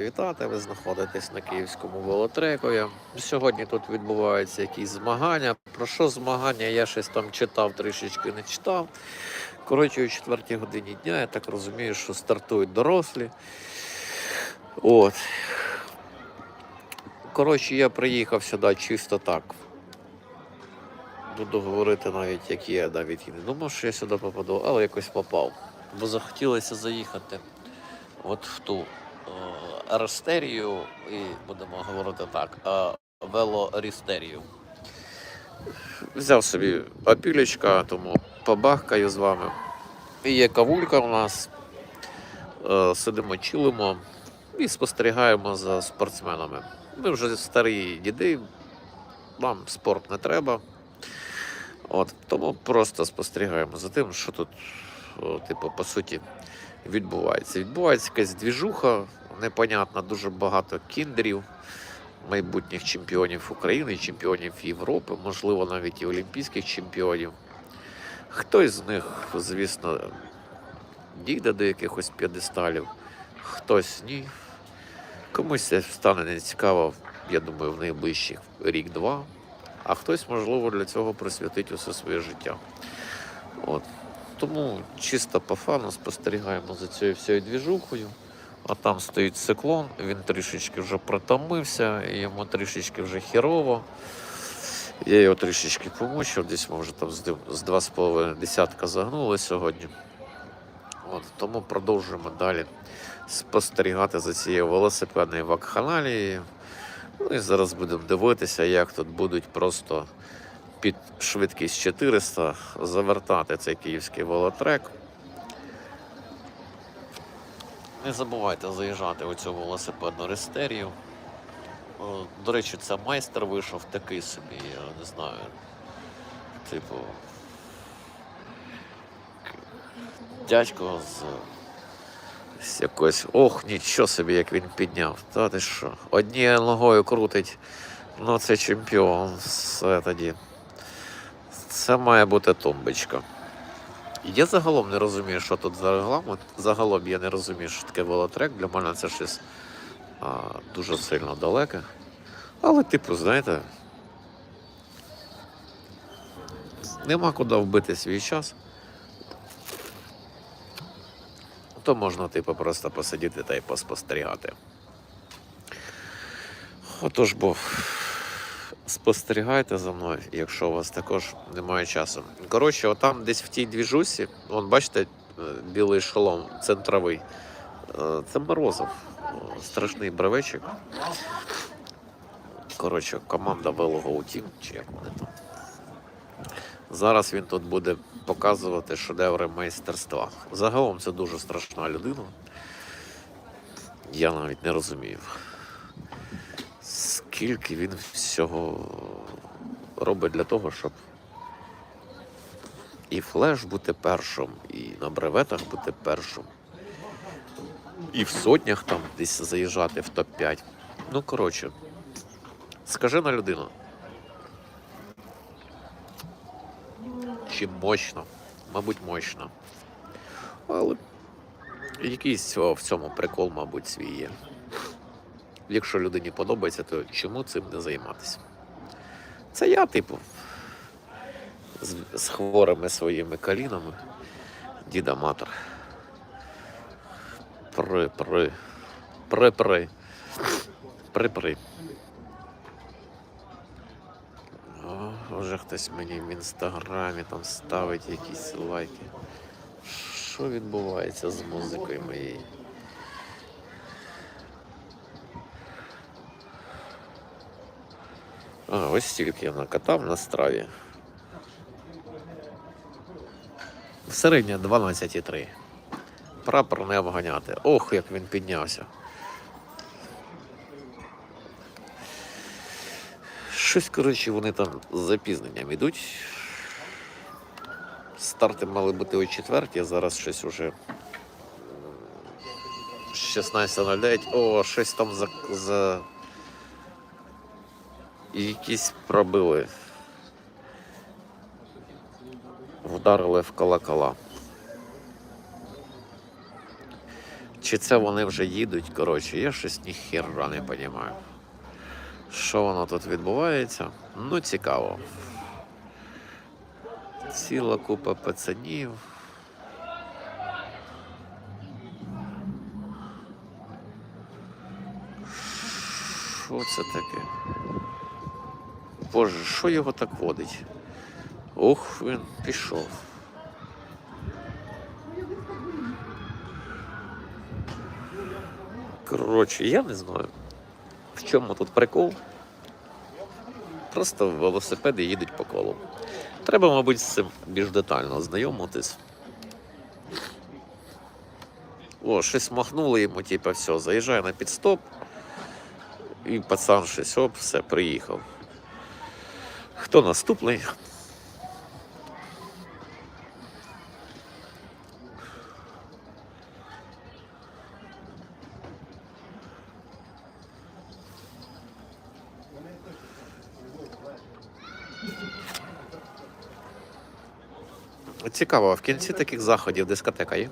вітати. Ви знаходитесь на київському велотрекові. Сьогодні тут відбуваються якісь змагання. Про що змагання? Я щось там читав, трішечки не читав. Коротше, о 4 годині дня, я так розумію, що стартують дорослі. От. Коротше, я приїхав сюди чисто так. Буду говорити навіть, як є, навіть і не думав, що я сюди попаду, але якось попав. Бо захотілося заїхати от в ту Арестерію і будемо говорити так, е, велорістерію. Взяв собі опілечка, тому побахкаю з вами. І є кавулька у нас. Е, сидимо, чилимо і спостерігаємо за спортсменами. Ми вже старі діди, нам спорт не треба. От, тому просто спостерігаємо за тим, що тут, типу, по суті, відбувається. Відбувається якась двіжуха, непонятна, дуже багато кіндерів, майбутніх чемпіонів України, чемпіонів Європи, можливо, навіть і олімпійських чемпіонів. Хтось з них, звісно, дійде до якихось п'єдесталів, хтось ні. Комусь це стане нецікаво, я думаю, в найближчих рік-два, а хтось, можливо, для цього присвятить усе своє життя. От. Тому чисто по фану спостерігаємо за цією всією двіжухою. А там стоїть циклон, він трішечки вже притомився, йому трішечки вже хірово. Я його трішечки помучив, десь ми вже там з див- з два з половиною десятка загнули сьогодні. От, тому продовжуємо далі спостерігати за цією велосипедною вакханалією. Ну і зараз будемо дивитися, як тут будуть просто під швидкість 400 завертати цей київський велотрек. Не забувайте заїжджати у цю велосипедну рестерію. До речі, це майстер вийшов такий собі, я не знаю. Типу. Дядько з, з якоюсь. Ох, нічого собі, як він підняв. Та ти що? Однією ногою крутить. Ну, це чемпіон. Все тоді. Це має бути тумбочка. Я загалом не розумію, що тут за регламент. Загалом я не розумію, що таке велотрек. Для мене це щось а, дуже сильно далеке. Але, типу, знаєте, нема куди вбити свій час. То можна, типу, просто посидіти та й поспостерігати. Отож, бо спостерігайте за мною, якщо у вас також немає часу. Коротше, отам десь в тій двіжусі, вон бачите, е, білий шолом центровий. Е, Це Морозов. Страшний бравечик. Коротше, команда Велого Team, чи як вони там. Зараз він тут буде показувати шедеври майстерства. Загалом це дуже страшна людина. Я навіть не розумію скільки він всього робить для того, щоб і флеш бути першим, і на бреветах бути першим, і в сотнях там десь заїжджати в топ-5. Ну, коротше, скажи на людину. Чи мощно? Мабуть, мощно. Але якийсь в цьому прикол, мабуть, свій є. Якщо людині подобається, то чому цим не займатися? Це я, типу, з, з хворими своїми колінами, діда матер. При, при, при, при, при, при. О, вже хтось мені в інстаграмі там ставить якісь лайки. Що відбувається з музикою моєю? А, ось стільки я накатав на страві. Середня 12,3. Прапор не обганяти. Ох, як він піднявся. Щось, коротше, вони там з запізненням ідуть. Старти мали бути о четвертій, а зараз щось уже 16.09. О, щось там за, за якісь пробили. Вдарили в колокола. Чи це вони вже їдуть? Коротше, я щось ніхіра не розумію. Що воно тут відбувається? Ну, цікаво. Ціла купа пацанів. Що це таке? Боже, що його так водить? Ух, він пішов. Коротше, я не знаю. В чому тут прикол? Просто велосипеди їдуть по колу. Треба, мабуть, з цим більш детально ознайомитись. О, щось махнули йому, типу, все, заїжджає на підстоп. І пацан щось, оп, все, приїхав. Хто наступний? Цікаво, в кінці таких заходів дискотека є?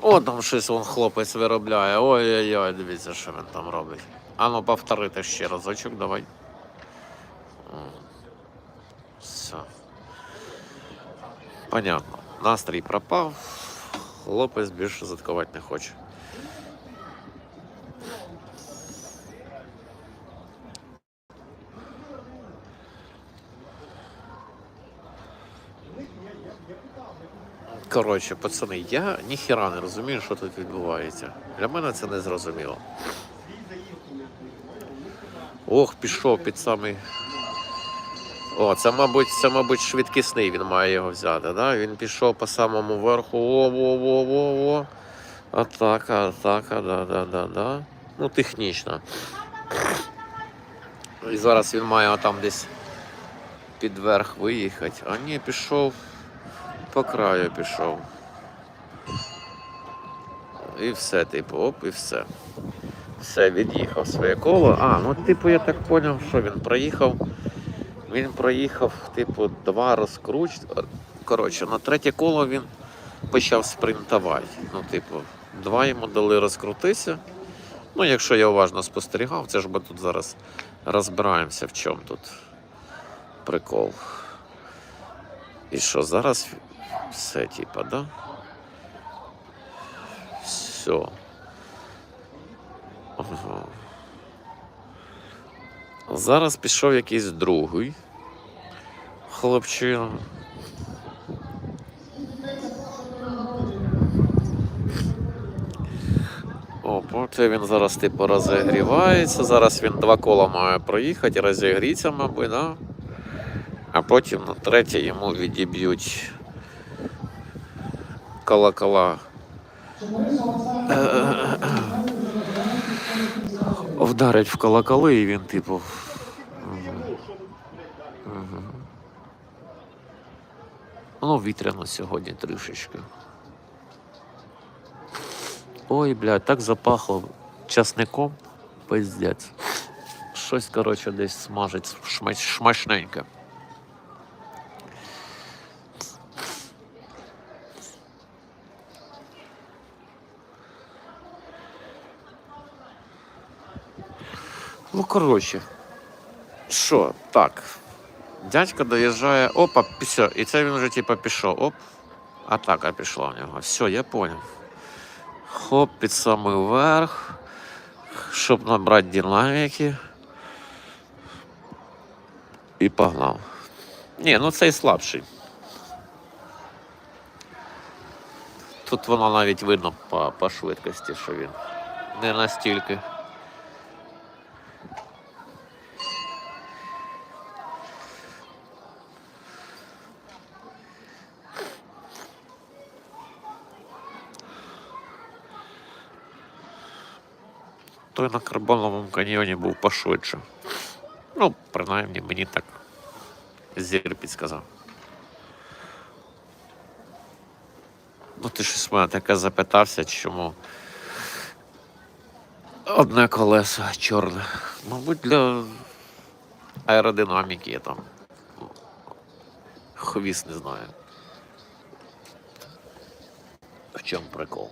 О, там щось вон хлопець виробляє. Ой-ой-ой, дивіться, що він там робить. Ану, повторити ще разочок, давай. Все. Понятно. Настрій пропав. Хлопець більше заткувати не хоче. Коротше, пацани, я ніхіра не розумію, що тут відбувається. Для мене це не зрозуміло. Ох, пішов під самий. О, це, мабуть, це, мабуть, швидкісний він має його взяти, да? Він пішов по самому верху. О, во, во, во, во. Атака, атака, да, да, да, да. Ну, технічно. І зараз він має отам десь під верх виїхати. А ні, пішов по краю пішов. І все, типу, оп, і все. Все, від'їхав своє коло. А, ну типу, я так зрозумів, що він проїхав. Він проїхав, типу, два розкруч. Коротше, на третє коло він почав спринтувати. Ну, типу, два йому дали розкрутися. Ну, якщо я уважно спостерігав, це ж ми тут зараз розбираємося, в чому тут прикол. І що, зараз все, типа, да? Все. Ага. Зараз пішов якийсь другий хлопчина. Опа, це він зараз типу розігрівається. Зараз він два кола має проїхати, розігріться, мабуть, да? а потім на третє йому відіб'ють колокола. Вдарять в колоколи і він, типу. Мгм. Ну, вітряно сьогодні трішечки. Ой, блядь, так запахло часником. Пиздець. Щось, коротше, десь смажить шмач, шмачненьке. Ну, коротше. Що, так. Дядько доїжджає, опа, все, і це він вже типа пішов. Оп. Атака пішла в нього. Все, я понял. Хоп, під самий верх. Щоб набрати динаміки. І погнав. Ні, ну цей слабший. Тут воно навіть видно по, по швидкості, що він не настільки. Той на карбоновому каньйоні був пошвидше. Ну, принаймні, мені так зір підсказав. Ну, ти щось мене таке запитався, чому одне колесо чорне. Мабуть, для аеродинаміки я там. Хвіст не знаю. В чому прикол?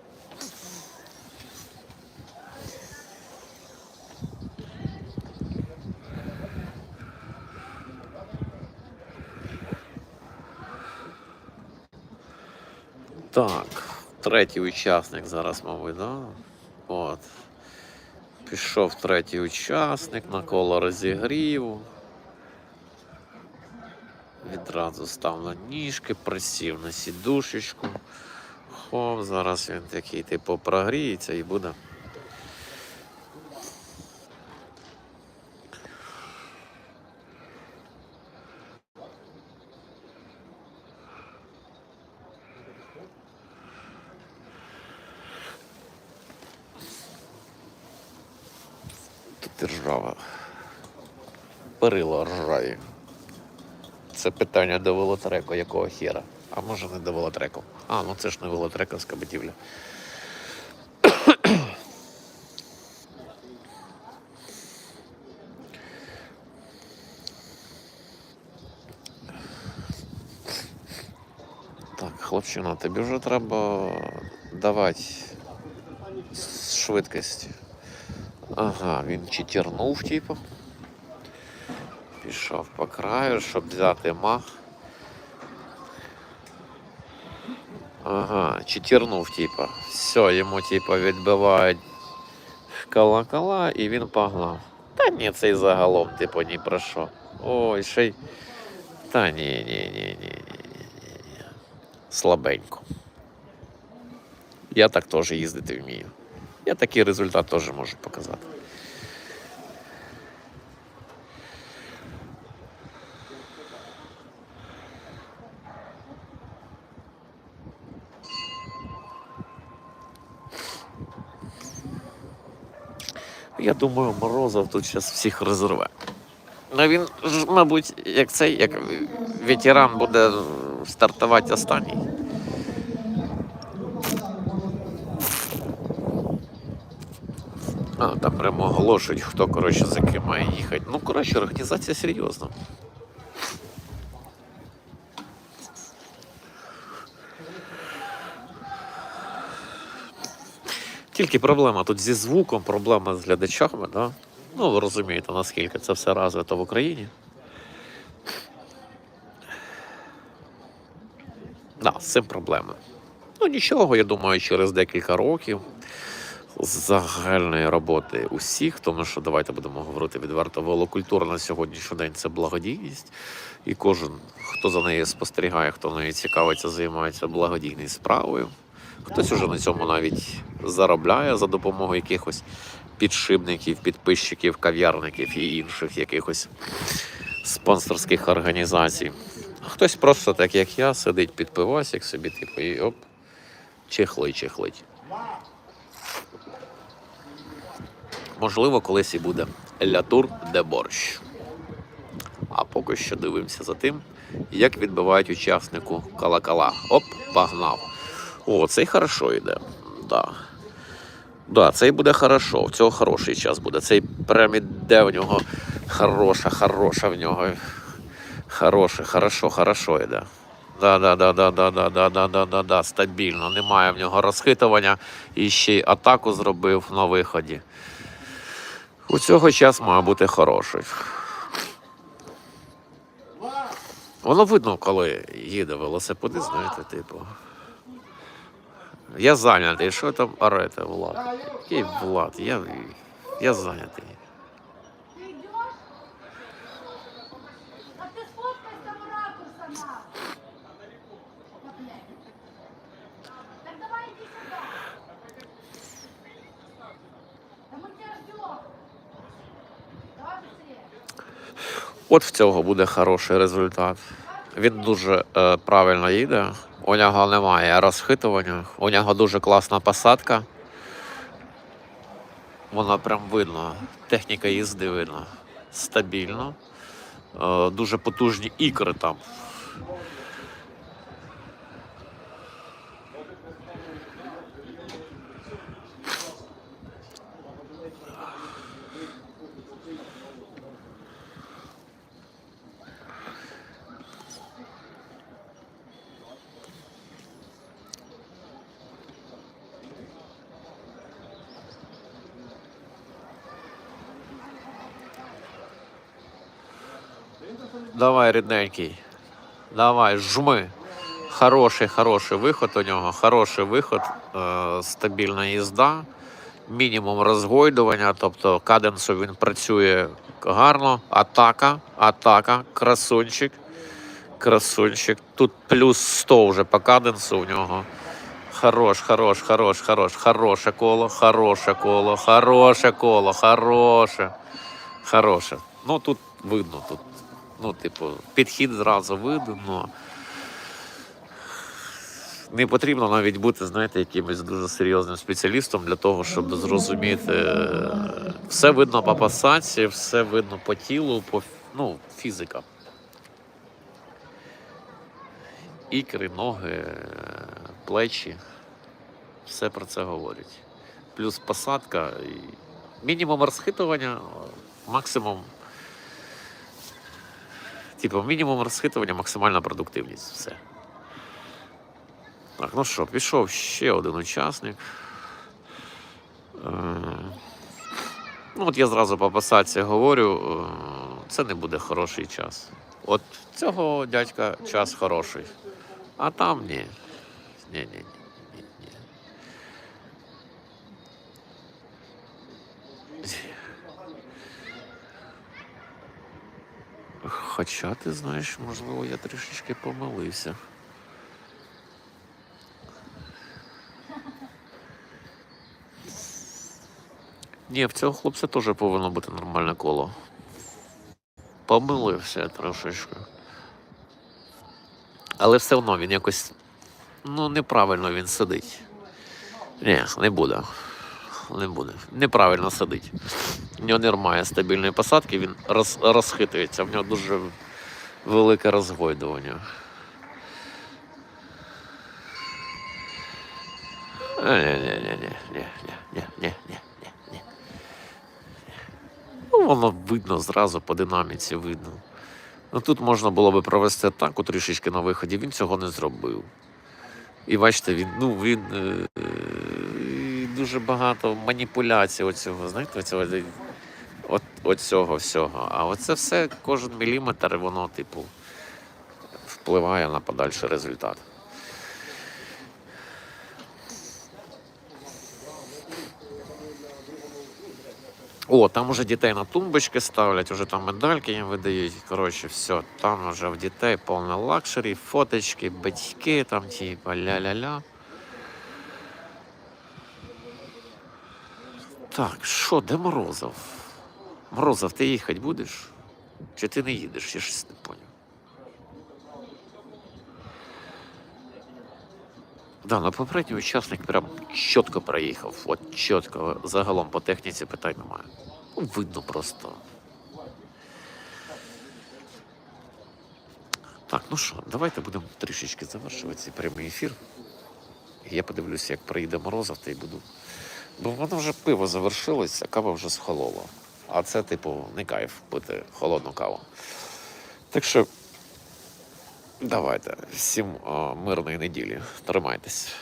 Так, третій учасник зараз, мабуть, да? От. Пішов третій учасник на коло розігріву. Відразу став на ніжки, присів на сідушечку. Хоп, зараз він такий типу прогріється і буде. Тут і ржава. Перило ржаві. Це питання до велотреку, якого хера. А може не до велотреку. А, ну це ж не велотрековська будівля. Так, хлопчина, тобі вже треба давати швидкість. Ага, він читернув, типу. Пішов по краю, щоб взяти мах. Ага, читернув, типа. Все, йому типа відбивають колокола і він погнав. Та ні, цей загалом, типу, ні про що. Ой, ще й. Та ні, ні, ні, ні, ні, ні. Слабенько. Я так теж їздити вмію. Я такий результат теж можу показати. Я думаю, Морозов тут зараз всіх розірве. Ну він мабуть, як цей, як ветеран буде стартувати останній. А, там прямо оголошують, хто коротше за ким має їхати. Ну, коротше, організація серйозна. Тільки проблема тут зі звуком, проблема з глядачами, да? Ну, ви розумієте, наскільки це все розвито в Україні. Да, з цим проблеми. Ну нічого, я думаю, через декілька років загальної роботи усіх, тому що давайте будемо говорити відверто, велокультура на сьогоднішній день це благодійність, і кожен, хто за нею спостерігає, хто нею цікавиться, займається благодійною справою. Хтось уже на цьому навіть заробляє за допомогою якихось підшипників, підписчиків, кав'ярників і інших якихось спонсорських організацій. А Хтось просто так, як я, сидить під пивасик собі, типу, і оп, чехлить, чехлить. Можливо, колись і буде лятур де борщ. А поки що дивимося за тим, як відбивають учаснику колокола. Оп, погнав. О, цей хорошо йде. Да. Да, цей буде хорошо. В цього хороший час буде. Цей прям іде в нього хороша, хороша в нього. Хороше, хорошо, хорошо йде. Да, да, да, да, да, да, да, да, да, да, да, стабільно. Немає в нього розхитування і ще й атаку зробив на виході. У цього час має бути хороший. Воно видно, коли їде велосипеди, знаєте, типу. Я зайнятий. Що там орете, Влад? Який Влад? Я я зайнятий. От в цього буде хороший результат. Він дуже е, правильно їде. У нього немає розхитування, у нього дуже класна посадка. Вона прям видно. Техніка їзди видно. стабільно. Е, Дуже потужні ікри там. Давай, рідненький. Давай, жми. Хороший, хороший виход у нього, хороший виход, е, стабільна їзда, мінімум розгойдування, тобто каденсу він працює гарно. Атака, атака, красунчик, красунчик. Тут плюс 100 вже по каденсу у нього. Хорош, хорош, хорош, хорош, хороше коло, хороше коло, хороше коло, хороше. Хороше. Ну тут видно, тут, ну, типу, підхід зразу видно. Не потрібно навіть бути, знаєте, якимось дуже серйозним спеціалістом для того, щоб зрозуміти. е, Все видно по пасаці, все видно по тілу, по ну, фізика. Ікри, ноги, е, плечі. Все про це говорить. Плюс посадка мінімум розхитування, максимум. Типу, мінімум розхитування, максимальна продуктивність. Все. Так, ну що, пішов ще один учасник. Е, Ну, от я зразу по посадці говорю, е, це не буде хороший час. От цього дядька час хороший. А там ні. Ні, ні, ні, ні, ні. Хоча ти знаєш, можливо, я трішечки помилився. Ні, в цього хлопця теж повинно бути нормальне коло. Помилився трошечки. Але все одно він якось. Ну, неправильно він сидить. Ні, не буде. Не буде. Неправильно сидить. В нього немає стабільної посадки, він роз, розхитується, в нього дуже велике розгойдування. Ні-ні-ні-ні-ні-ні-ні-ні. Ну, воно видно зразу по динаміці видно. Ну, тут можна було би провести атаку трішечки на виході, він цього не зробив. І бачите, він, ну, він е, е, дуже багато маніпуляцій оцього, знаєте, оцього, от, от цього всього. А оце все, кожен міліметр, воно, типу, впливає на подальший результат. О, там уже дітей на тумбочки ставлять, уже там медальки їм видають. Коротше, все, там вже в дітей повне лакшері, фоточки, батьки, там типа ля-ля-ля. Так, що, де Морозов? Морозов, ти їхати будеш? Чи ти не їдеш? Я щось не поняв. Да, на попередній учасник прям чітко проїхав. От чітко. Загалом по техніці питань немає. Ну, видно просто. Так, ну що, давайте будемо трішечки завершувати цей прямий ефір. Я подивлюся, як проїде Морозов, та й буду. Бо воно вже пиво завершилося, кава вже схолола. А це, типу, не кайф пити холодну каву. Так що Давайте. Всім о, мирної неділі. Тримайтесь.